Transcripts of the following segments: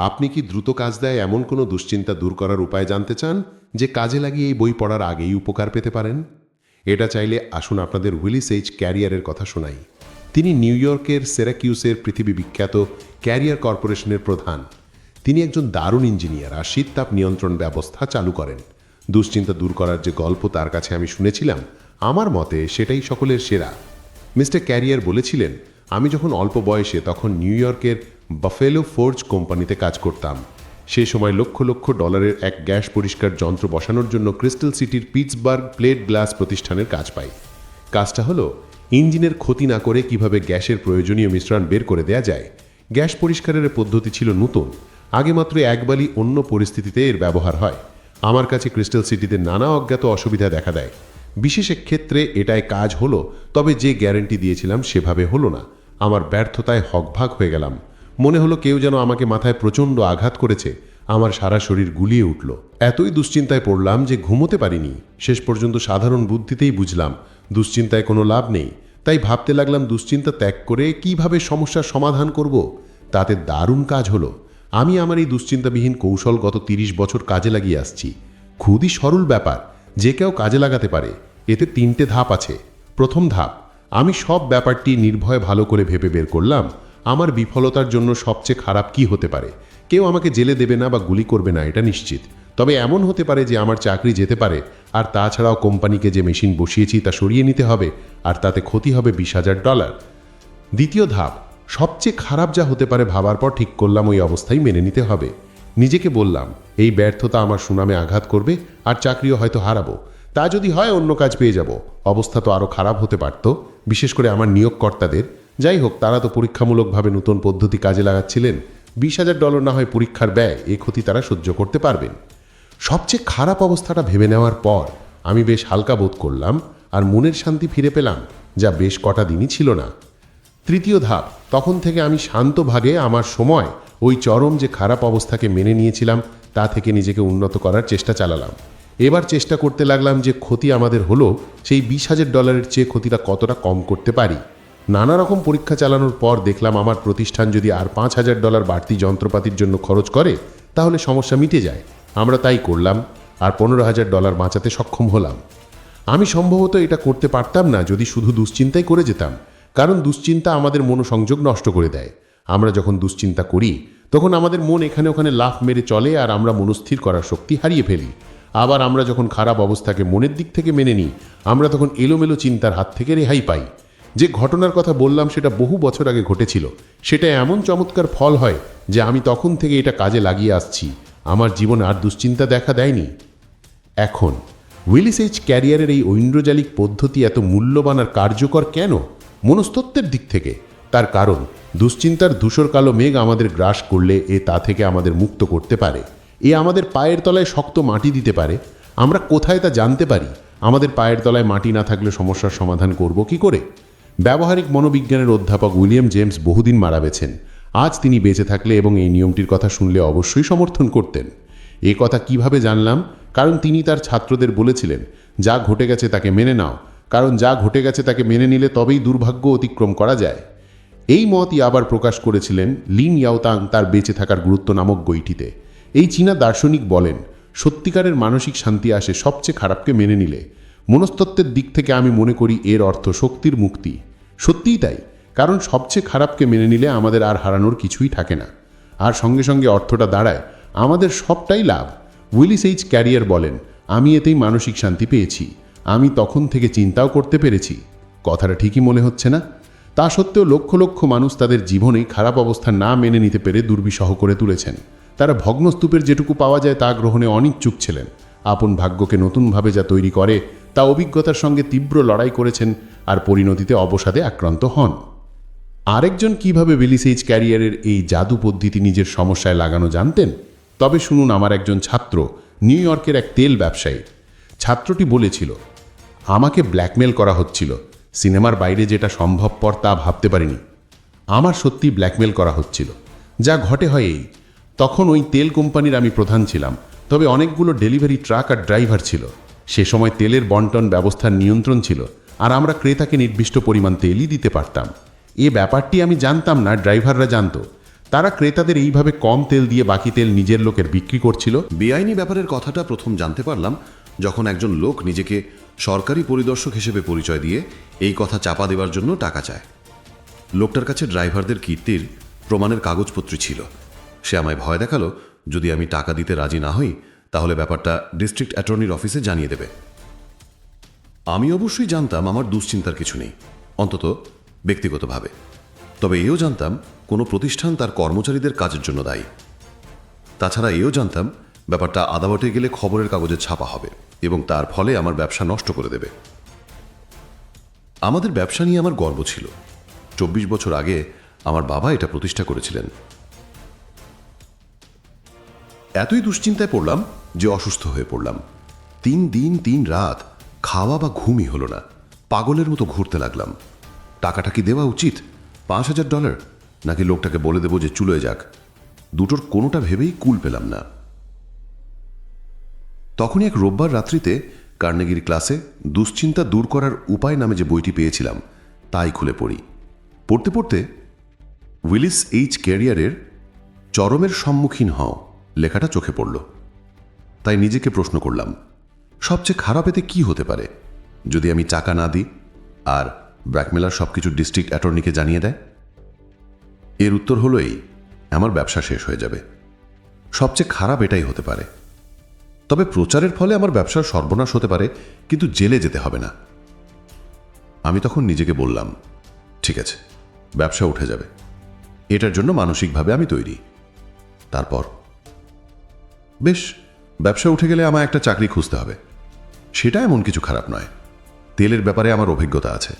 আপনি কি দ্রুত কাজ দেয় এমন কোনো দুশ্চিন্তা দূর করার উপায় জানতে চান যে কাজে লাগিয়ে এই বই পড়ার আগেই উপকার পেতে পারেন? এটা চাইলে আসুন আপনাদের উইলিস এইচ ক্যারিয়ারের কথা শোনাই। তিনি নিউ ইয়র্কের সেরাকিউসের পৃথিবী বিখ্যাত ক্যারিয়ার কর্পোরেশনের প্রধান। তিনি একজন দারুণ ইঞ্জিনিয়ার আর শীততাপ নিয়ন্ত্রণ ব্যবস্থা চালু করেন। দুশ্চিন্তা দূর করার যে গল্প তার কাছে আমি শুনেছিলাম, আমার মতে সেটাই সকলের সেরা। মিস্টার ক্যারিয়ার বলেছিলেন, আমি যখন অল্প বয়সে তখন নিউ ইয়র্কের বাফেলো ফোর্জ কোম্পানিতে কাজ করতাম। সে সময় লক্ষ লক্ষ ডলারের এক গ্যাস পরিষ্কার যন্ত্র বসানোর জন্য ক্রিস্টাল সিটির পিটসবার্গ প্লেট গ্লাস প্রতিষ্ঠানের কাজ পাই। কাজটা হলো, ইঞ্জিনের ক্ষতি না করে কীভাবে গ্যাসের প্রয়োজনীয় মিশ্রণ বের করে দেয়া যায়। গ্যাস পরিষ্কারের পদ্ধতি ছিল নতুন। আগে মাত্র একবারই অন্য পরিস্থিতিতে এর ব্যবহার হয়। আমার কাছে ক্রিস্টাল সিটিতে নানা অজ্ঞাত অসুবিধা দেখা দেয়। বিশেষ ক্ষেত্রে এটায় কাজ হলো, তবে যে গ্যারেন্টি দিয়েছিলাম সেভাবে হলো না। আমার ব্যর্থতায় হকভাগ হয়ে গেলাম। মনে হলো কেউ যেন আমাকে মাথায় প্রচণ্ড আঘাত করেছে। আমার সারা শরীর গুলিয়ে উঠল। এতই দুশ্চিন্তায় পড়লাম যে ঘুমোতে পারিনি। শেষ পর্যন্ত সাধারণ বুদ্ধিতেই বুঝলাম, দুশ্চিন্তায় কোনো লাভ নেই। তাই ভাবতে লাগলাম দুশ্চিন্তা ত্যাগ করে কীভাবে সমস্যার সমাধান করব? তাতে দারুণ কাজ হলো। আমি আমার এই দুশ্চিন্তাবিহীন কৌশল গত তিরিশ বছর কাজে লাগিয়ে আসছি। খুবই সরল ব্যাপার, যে কেউ কাজে লাগাতে পারে। এতে তিনটে ধাপ আছে। প্রথম ধাপ, আমি সব ব্যাপারটি নির্ভয় ভালো করে ভেবে বের করলাম। আমার বিফলতার জন্য সবচেয়ে খারাপ কি হতে পারে? কেউ আমাকে জেলে দেবে না বা গুলি করবে না, এটা নিশ্চিত। তবে এমন হতে পারে যে আমার চাকরি যেতে পারে, আর তাছাড়াও কোম্পানিকে যে মেশিন বসিয়েছি তা সরিয়ে নিতে হবে, আর তাতে ক্ষতি হবে বিশ হাজার ডলার। দ্বিতীয় ধাপ, সবচেয়ে খারাপ যা হতে পারে ভাবার পর ঠিক করলাম, ওই অবস্থায় মেনে নিতে হবে। নিজেকে বললাম, এই ব্যর্থতা আমার সুনামে আঘাত করবে, আর চাকরিও হয়তো হারাবো। তা যদি হয়, অন্য কাজ পেয়ে যাব। অবস্থা তো আরও খারাপ হতে পারত, বিশেষ করে আমার নিয়োগকর্তাদের। যাই হোক, তারা তো পরীক্ষামূলকভাবে নতুন পদ্ধতি কাজে লাগাচ্ছিলেন। বিশ হাজার ডলার না হয় পরীক্ষার ব্যয়, এ ক্ষতি তারা সহ্য করতে পারবেন। সবচেয়ে খারাপ অবস্থাটা ভেবে নেওয়ার পর আমি বেশ হালকা বোধ করলাম আর মনের শান্তি ফিরে পেলাম, যা বেশ কটা দিনই ছিল না। তৃতীয় ধাপ, তখন থেকে আমি শান্তভাগে আমার সময়, ওই চরম যে খারাপ অবস্থাকে মেনে নিয়েছিলাম, তা থেকে নিজেকে উন্নত করার চেষ্টা চালালাম। এবার চেষ্টা করতে লাগলাম যে ক্ষতি আমাদের হলো, সেই বিশ হাজার ডলারের চেয়ে ক্ষতিটা কতটা কম করতে পারি। নানা রকম পরীক্ষা চালানোর পর দেখলাম আমার প্রতিষ্ঠান যদি আর পাঁচ হাজার ডলার বাড়তি যন্ত্রপাতির জন্য খরচ করে, তাহলে সমস্যা মিটে যায়। আমরা তাই করলাম আর পনেরো হাজার ডলার বাঁচাতে সক্ষম হলাম। আমি সম্ভবত এটা করতে পারতাম না যদি শুধু দুশ্চিন্তাই করে যেতাম, কারণ দুশ্চিন্তা আমাদের মনোসংযোগ নষ্ট করে দেয়। আমরা যখন দুশ্চিন্তা করি, তখন আমাদের মন এখানে ওখানে লাফ মেরে চলে আর আমরা মনস্থির করার শক্তি হারিয়ে ফেলি। আবার আমরা যখন খারাপ অবস্থাকে মনের দিক থেকে মেনে নিই, আমরা তখন এলোমেলো চিন্তার হাত থেকে রেহাই পাই। যে ঘটনার কথা বললাম সেটা বহু বছর আগে ঘটেছিল। সেটা এমন চমৎকার ফল হয় যে আমি তখন থেকে এটা কাজে লাগিয়ে আসছি। আমার জীবনে আর দুশ্চিন্তা দেখা দেয়নি। এখন, উইলিস এইচ ক্যারিয়ারের এই ঐন্দ্রজালিক পদ্ধতি এত মূল্যবান আর কার্যকর কেন? মনস্তত্ত্বের দিক থেকে। তার কারণ, দুশ্চিন্তার ধূসর কালো মেঘ আমাদের গ্রাস করলে এ তা থেকে আমাদের মুক্ত করতে পারে। এ আমাদের পায়ের তলায় শক্ত মাটি দিতে পারে। আমরা কোথায় তা জানতে পারি? আমাদের পায়ের তলায় মাটি না থাকলে সমস্যার সমাধান করব কি করে? ব্যবহারিক মনোবিজ্ঞানের অধ্যাপক উইলিয়াম জেমস বহুদিন মারা গেছেন। আজ তিনি বেঁচে থাকলে এবং এই নিয়মটির কথা শুনলে অবশ্যই সমর্থন করতেন। এ কথা কীভাবে জানলাম? কারণ তিনি তার ছাত্রদের বলেছিলেন, যা ঘটে গেছে তাকে মেনে নাও। কারণ যা ঘটে গেছে তাকে মেনে নিলে তবেই দুর্ভাগ্য অতিক্রম করা যায়। এই মতই আবার প্রকাশ করেছিলেন লিন ইয়াওতাং তার বেঁচে থাকার গুরুত্ব নামক বইটিতে। এই চীনা দার্শনিক বলেন, সত্যিকারের মানসিক শান্তি আসে সবচেয়ে খারাপকে মেনে নিলে। মনস্তত্ত্বের দিক থেকে আমি মনে করি এর অর্থ শক্তির মুক্তি। সত্যিই তাই। কারণ সবচেয়ে খারাপকে মেনে নিলে আমাদের আর হারানোর কিছুই থাকে না। আর সঙ্গে সঙ্গে অর্থটা দাঁড়ায়, আমাদের সবটাই লাভ। উইলিস এইচ ক্যারিয়ার বলেন, আমি এতেই মানসিক শান্তি পেয়েছি। আমি তখন থেকে চিন্তাও করতে পেরেছি। কথাটা ঠিকই মনে হচ্ছে না? তা সত্ত্বেও লক্ষ লক্ষ মানুষ তাদের জীবনে খারাপ অবস্থা না মেনে নিতে পেরে দুর্বিষহ করে তুলেছেন। তারা ভগ্নস্তূপের যেটুকু পাওয়া যায় তা গ্রহণে অনিচ্ছুক ছিলেন। আপন ভাগ্যকে নতুনভাবে যা তৈরি করে তা অভিজ্ঞতার সঙ্গে তীব্র লড়াই করেছেন আর পরিণতিতে অবসাদে আক্রান্ত হন। আরেকজন কীভাবে বেলিসেইজ ক্যারিয়ারের এই জাদু পদ্ধতি নিজের সমস্যায় লাগানো জানতেন? তবে শুনুন আমার একজন ছাত্র, নিউ ইয়র্কের এক তেল ব্যবসায়ী। ছাত্রটি বলেছিল, আমাকে ব্ল্যাকমেল করা হচ্ছিল। সিনেমার বাইরে যেটা সম্ভবপর তা ভাবতে পারিনি। আমার সত্যি ব্ল্যাকমেল করা হচ্ছিল। যা ঘটে হয় এই, তখন ওই তেল কোম্পানির আমি প্রধান ছিলাম, তবে অনেকগুলো ডেলিভারি ট্রাক আর ড্রাইভার ছিল। সে সময় তেলের বন্টন ব্যবস্থার নিয়ন্ত্রণ ছিল, আর আমরা ক্রেতাকে নির্দিষ্ট পরিমাণ তেলই দিতে পারতাম। এ ব্যাপারটি আমি জানতাম না, ড্রাইভাররা জানতো। তারা ক্রেতাদের এইভাবে কম তেল দিয়ে বাকি তেল নিজের লোকের বিক্রি করছিল। বেআইনি ব্যাপারের কথাটা প্রথম জানতে পারলাম যখন একজন লোক নিজেকে সরকারি পরিদর্শক হিসেবে পরিচয় দিয়ে এই কথা চাপা দেওয়ার জন্য টাকা চায়। লোকটার কাছে ড্রাইভারদের কীর্তির প্রমাণের কাগজপত্র ছিল। সে আমায় ভয় দেখাল, যদি আমি টাকা দিতে রাজি না হই তাহলে ব্যাপারটা ডিস্ট্রিক্ট অ্যাটর্নির অফিসে জানিয়ে দেবে। আমি অবশ্যই জানতাম আমার দুশ্চিন্তার কিছু নেই, অন্তত ব্যক্তিগতভাবে। তবে এও জানতাম কোনো প্রতিষ্ঠান তার কর্মচারীদের কাজের জন্য দায়ী। তাছাড়া এও জানতাম ব্যাপারটা আদাবটে গেলে খবরের কাগজে ছাপা হবে এবং তার ফলে আমার ব্যবসা নষ্ট করে দেবে। আমাদের ব্যবসা নিয়ে আমার গর্ব ছিল। চব্বিশ বছর আগে আমার বাবা এটা প্রতিষ্ঠা করেছিলেন। এতই দুশ্চিন্তায় পড়লাম যে অসুস্থ হয়ে পড়লাম। তিন দিন, তিন রাত খাওয়া বা ঘুমই হলো না। পাগলের মতো ঘুরতে লাগলাম। টাকাটা কি দেওয়া উচিত? পাঁচ হাজার ডলার? নাকি লোকটাকে বলে দেবো যে চুলোয় যাক? দুটোর কোনোটা ভেবেই কুল পেলাম না। তখনই এক রোববার রাত্রিতে কার্নেগির ক্লাসে দুশ্চিন্তা দূর করার উপায় নামে যে বইটি পেয়েছিলাম, তাই খুলে পড়ি। পড়তে পড়তে উইলিস এইচ ক্যারিয়ারের চরমের সম্মুখীন হও। লেখাটা চোখে পড়ল। তাই নিজেকে প্রশ্ন করলাম, সবচেয়ে খারাপ এতে কী হতে পারে? যদি আমি টাকা না দিই, আর ব্র্যাকমেলার সব কিছু ডিস্ট্রিক্ট অ্যাটর্নিকে জানিয়ে দেয়? এর উত্তর হলো এই, আমার ব্যবসা শেষ হয়ে যাবে। সবচেয়ে খারাপ এটাই হতে পারে। তবে প্রচারের ফলে আমার ব্যবসার সর্বনাশ হতে পারে, কিন্তু জেলে যেতে হবে না। আমি তখন নিজেকে বললাম, ঠিক আছে, ব্যবসা উঠে যাবে। এটার জন্য মানসিকভাবে আমি তৈরি। তারপর বেশ, ব্যবসা উঠে গেলে আমায় একটা চাকরি খুঁজতে হবে। সেটা এমন কিছু খারাপ নয়। তেলের ব্যাপারে আমার অভিজ্ঞতা আছে।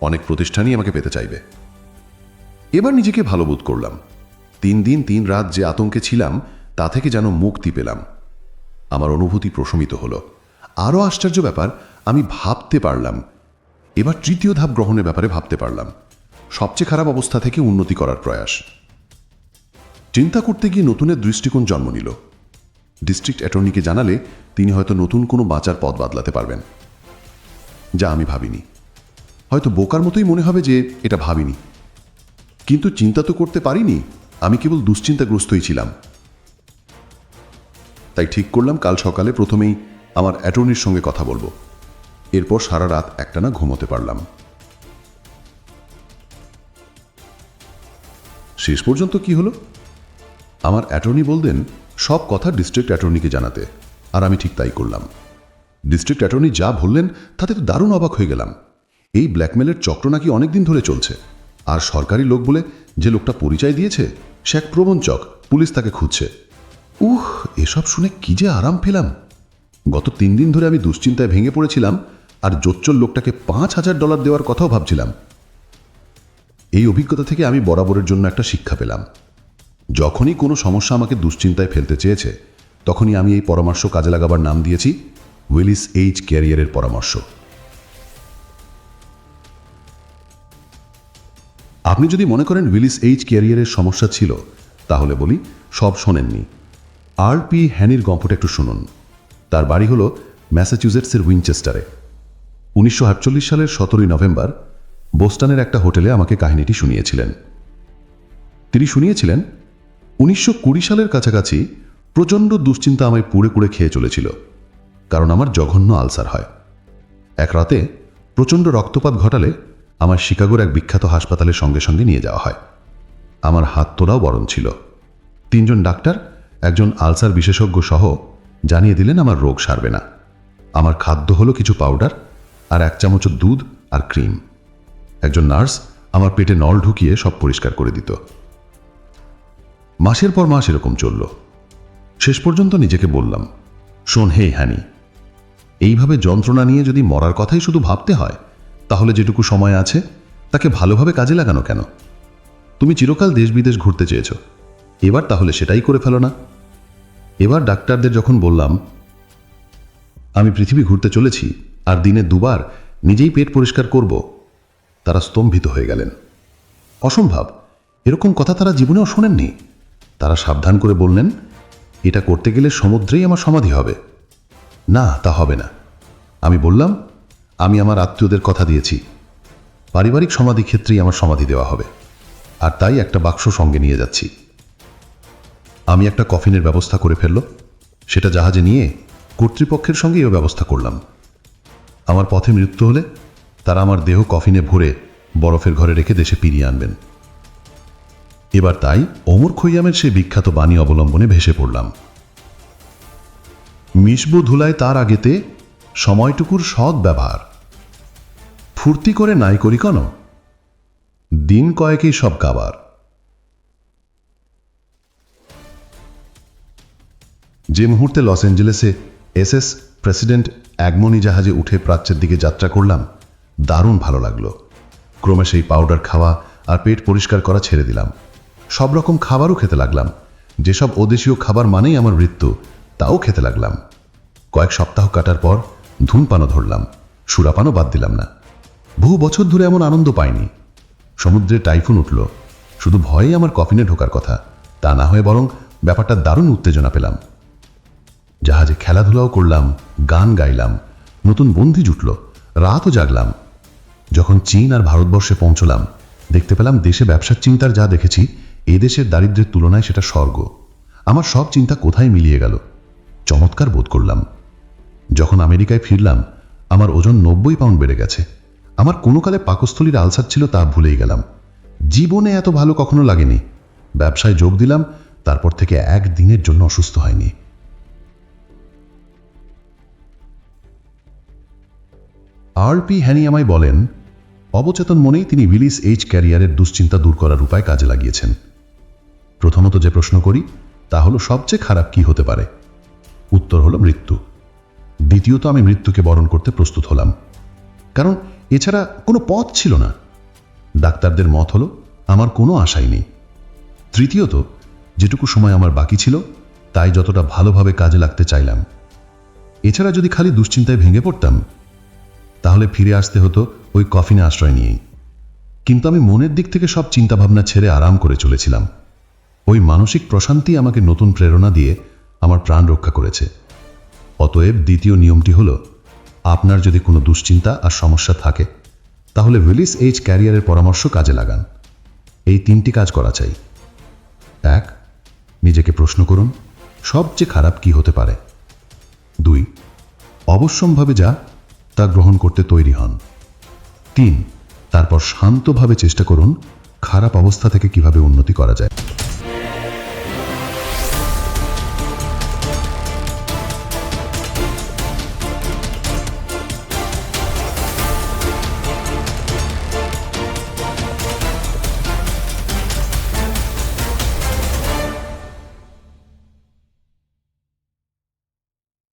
অনেক প্রতিষ্ঠানই আমাকে পেতে চাইবে। এবার নিজেকে ভালো বোধ করলাম। তিন দিন, তিন রাত যে আতঙ্কে ছিলাম, তা থেকে যেন মুক্তি পেলাম। আমার অনুভূতি প্রশমিত হলো। আরও আশ্চর্য ব্যাপার, আমি ভাবতে পারলাম। এবার তৃতীয় ধাপ গ্রহণের ব্যাপারে ভাবতে পারলাম। সবচেয়ে খারাপ অবস্থা থেকে উন্নতি করার প্রয়াস। চিন্তা করতে গিয়ে নতুনের দৃষ্টিকোণ জন্ম নিল। ডিস্ট্রিক্ট অ্যাটর্নিকে জানালে তিনি হয়তো নতুন কোনো বাঁচার পথ বদলাতে পারবেন। যা আমি ভাবিনি। হয়তো বোকার মতোই মনে হবে যে এটা ভাবিনি। কিন্তু চিন্তা তো করতে পারিনি, আমি কেবল দুশ্চিন্তাগ্রস্তই ছিলাম। তাই ঠিক করলাম কাল সকালে প্রথমেই আমার অ্যাটর্নির সঙ্গে কথা বলব। এরপর সারা রাত একটানা ঘুমোতে পারলাম। শেষ পর্যন্ত কি হলো? আমার অ্যাটর্নি বলতেন সব কথা ডিস্ট্রিক্ট অ্যাটর্নিকে জানাতে, আর আমি ঠিক তাই করলাম। ডিস্ট্রিক্ট অ্যাটর্নি যা বললেন, তাতে তো দারুণ অবাক হয়ে গেলাম। এই ব্ল্যাকমেলের চক্র নাকি অনেকদিন ধরে চলছে। আর সরকারি লোক বলে যে লোকটা পরিচয় দিয়েছে, সে এক প্রবঞ্চক পুলিশ তাকে খুঁজছে। উহ, এসব শুনে কি যে আরাম পেলাম। গত তিন দিন ধরে আমি দুশ্চিন্তায় ভেঙে পড়েছিলাম, আর জোচ্চল লোকটাকে পাঁচ হাজার ডলার দেওয়ার কথাও ভাবছিলাম। এই অভিজ্ঞতা থেকে আমি বরাবরের জন্য একটা শিক্ষা পেলাম। যখনই কোনো সমস্যা আমাকে দুশ্চিন্তায় ফেলতে চেয়েছে, তখনই আমি এই পরামর্শ কাজে লাগাবার নাম দিয়েছি উইলিস এইচ ক্যারিয়ারের পরামর্শ। আপনি যদি মনে করেন উইলিস এইচ ক্যারিয়ারের সমস্যা ছিল, তাহলে বলি, সব শোনেননি। আর পি হ্যানির গম্পটা একটু শুনুন। তার বাড়ি হল ম্যাসাচুসেটসের উইনচেস্টারে। উনিশশো আটচল্লিশ সালের সতেরোই নভেম্বর বোস্টনের একটা হোটেলে আমাকে কাহিনীটি শুনিয়েছিলেন। তিনি শুনিয়েছিলেন উনিশশো কুড়ি সালের কাছাকাছি প্রচণ্ড দুশ্চিন্তা আমায় পুড়ে পুড়ে খেয়ে চলেছিল, কারণ আমার জঘন্য আলসার হয়। এক রাতে প্রচণ্ড রক্তপাত ঘটালে আমার শিকাগোর এক বিখ্যাত হাসপাতালের সঙ্গে সঙ্গে নিয়ে যাওয়া হয়। আমার হাত তোলাও বরণ ছিল। তিনজন ডাক্তার, একজন আলসার বিশেষজ্ঞ সহ জানিয়ে দিলেন আমার রোগ সারবে না। আমার খাদ্য হলো কিছু পাউডার আর এক চামচ দুধ আর ক্রিম। একজন নার্স আমার পেটে নল ঢুকিয়ে সব পরিষ্কার করে দিত। মাসের পর মাস এরকম চলল। শেষ পর্যন্ত নিজেকে বললাম, শোন, হে হ্যানি এইভাবে যন্ত্রণা নিয়ে যদি মরার কথাই শুধু ভাবতে হয়, তাহলে যেটুকু সময় আছে, তাকে ভালোভাবে কাজে লাগানো কেন? তুমি চিরকাল দেশ বিদেশ ঘুরতে চেয়েছ। এবার তাহলে সেটাই করে ফেলো না। এবার ডাক্তারদের যখন বললাম, আমি পৃথিবী ঘুরতে চলেছি আর দিনে দুবার নিজেই পেট পরিষ্কার করব, তারা স্তম্ভিত হয়ে গেলেন। অসম্ভব, এরকম কথা তারা জীবনেও শোনেননি? তারা সাবধান করে বললেন, এটা করতে গেলে সমুদ্রেই আমার সমাধি হবে। না, তা হবে না। আমি বললাম, আমি আমার আত্মীয়দের কথা দিয়েছি। পারিবারিক সমাধি ক্ষেত্রেই আমার সমাধি দেওয়া হবে। আর তাই একটা বাক্স সঙ্গে নিয়ে যাচ্ছি। আমি একটা কফিনের ব্যবস্থা করে ফেলল। সেটা জাহাজে নিয়ে কর্তৃপক্ষের সঙ্গে এও ব্যবস্থা করলাম। আমার পথে মৃত্যু হলে তারা আমার দেহ কফিনে ভরে বরফের ঘরে রেখে দেশে ফিরিয়ে আনবেন। এবার তাই অমর খৈয়ামের সেই বিখ্যাত বাণী অবলম্বনে ভেসে পড়লাম। মিশবু ধুলায় তার আগেতে সময়টুকুর সৎ ব্যবহার। ফুর্তি করে নাই করি কেন? দিন কয়েকেই সব কাবার। যে মুহূর্তে লস অ্যাঞ্জেলেসে এসএস প্রেসিডেন্ট অ্যাগমনি জাহাজে উঠে প্রাচ্যের দিকে যাত্রা করলাম, দারুণ ভালো লাগল। ক্রমে সেই পাউডার খাওয়া আর পেট পরিষ্কার করা ছেড়ে দিলাম। সব রকম খাবারও খেতে লাগলাম। যেসব ওদেশীয় খাবার মানেই আমার মৃত্যু, তাও খেতে লাগলাম। কয়েক সপ্তাহ কাটার পর ধূমপানও ধরলাম, সুরাপানও বাদ দিলাম না। বহু বছর ধরে এমন আনন্দ পাইনি। সমুদ্রে টাইফুন উঠল, শুধু ভয়েই আমার কফিনে ঢোকার কথা, তা না হয়ে বরং ব্যাপারটা দারুণ উত্তেজনা পেলাম। জাহাজে খেলাধুলাও করলাম, গান গাইলাম, নতুন বন্ধি জুটল, রাতও জাগলাম। যখন চীন আর ভারতবর্ষে পৌঁছলাম, দেখতে পেলাম দেশে ব্যবসার চিন্তার যা দেখেছি এ দেশের দারিদ্র্যের তুলনায় সেটা স্বর্গ। আমার সব চিন্তা কোথায় মিলিয়ে গেল? চমৎকার বোধ করলাম। যখন আমেরিকায় ফিরলাম, আমার ওজন নব্বই পাউন্ড বেড়ে গেছে। আমার কোনো কালে পাকস্থলীর আলসার ছিল তা ভুলেই গেলাম। জীবনে এত ভালো কখনো লাগেনি। ব্যবসায় যোগ দিলাম, তারপর থেকে এক দিনের জন্য অসুস্থ হয়নি। আর পি হ্যানি বলেন, অবচেতন মনেই তিনি উইলিস এইচ ক্যারিয়ারের দুশ্চিন্তা দূর করার উপায় কাজে লাগিয়েছেন। প্রথমত যে প্রশ্ন করি, তা হলো সবচেয়ে খারাপ কি হতে পারে? উত্তর হলো মৃত্যু। দ্বিতীয়ত আমি মৃত্যুকে বরণ করতে প্রস্তুত হলাম। কারণ এছাড়া কোনো পথ ছিল না। ডাক্তারদের মত হলো, আমার কোনো আশাই নেই। তৃতীয়ত, যেটুকু সময় আমার বাকি ছিল, তাই যতটা ভালোভাবে কাজে লাগতে চাইলাম। এছাড়া যদি খালি দুশ্চিন্তায় ভেঙে পড়তাম, তাহলে ফিরে আসতে হতো ওই কফিনে আশ্রয় নিয়েই। কিন্তু আমি মনের দিক থেকে সব চিন্তাভাবনা ছেড়ে আরাম করে চলেছিলাম। ওই মানসিক প্রশান্তি আমাকে নতুন প্রেরণা দিয়ে আমার প্রাণ রক্ষা করেছে। অতএব দ্বিতীয় নিয়মটি হল, আপনার যদি কোনো দুশ্চিন্তা আর সমস্যা থাকে, তাহলে উইলিস এইচ ক্যারিয়ারের পরামর্শ কাজে লাগান। এই তিনটি কাজ করা চাই। এক, নিজেকে প্রশ্ন করুন, সবচেয়ে খারাপ কি হতে পারে? দুই, অবশ্যম্ভাবে যা, তা গ্রহণ করতে তৈরি হন। তিন, তারপর শান্তভাবে চেষ্টা করুন, খারাপ অবস্থা থেকে কীভাবে উন্নতি করা যায়।